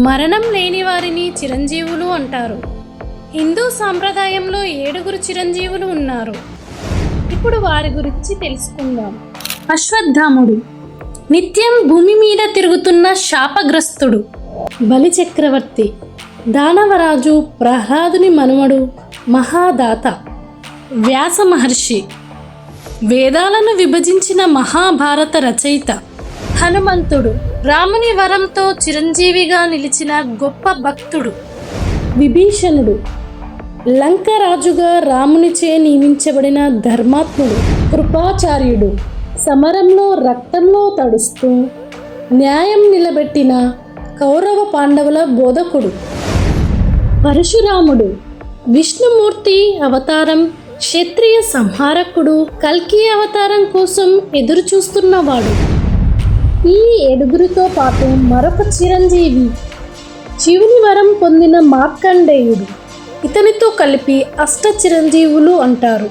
మరణం లేని వారిని చిరంజీవులు అంటారు. హిందూ సాంప్రదాయంలో ఏడుగురు చిరంజీవులు ఉన్నారు. ఇప్పుడు వారి గురించి తెలుసుకుందాం. అశ్వత్థాముడు. నిత్యం భూమి మీద తిరుగుతున్న శాపగ్రస్తుడు. బలిచక్రవర్తి. దానవరాజు ప్రహ్లాదుని మనుమడు మహాదాత. వ్యాస మహర్షి. వేదాలను విభజించిన మహాభారత రచయిత. హనుమంతుడు రాముని వరంతో చిరంజీవిగా నిలిచిన గొప్ప భక్తుడు. విభీషణుడు. లంక రాజుగా రామునిచే నియమించబడిన ధర్మాత్ముడు కృపాచార్యుడు. సమరంలో రక్తంలో తడుస్తూ న్యాయం నిలబెట్టిన కౌరవ పాండవుల బోధకుడు. పరశురాముడు. విష్ణుమూర్తి అవతారం క్షత్రియ సంహారకుడు కల్కి అవతారం కోసం ఎదురుచూస్తున్నవాడు. ఈ ఏడుగురితో పాటు మరొక చిరంజీవి. శివుని వరం పొందిన మార్కండేయుడు. ఇతనితో కలిపి అష్ట చిరంజీవులు అంటారు.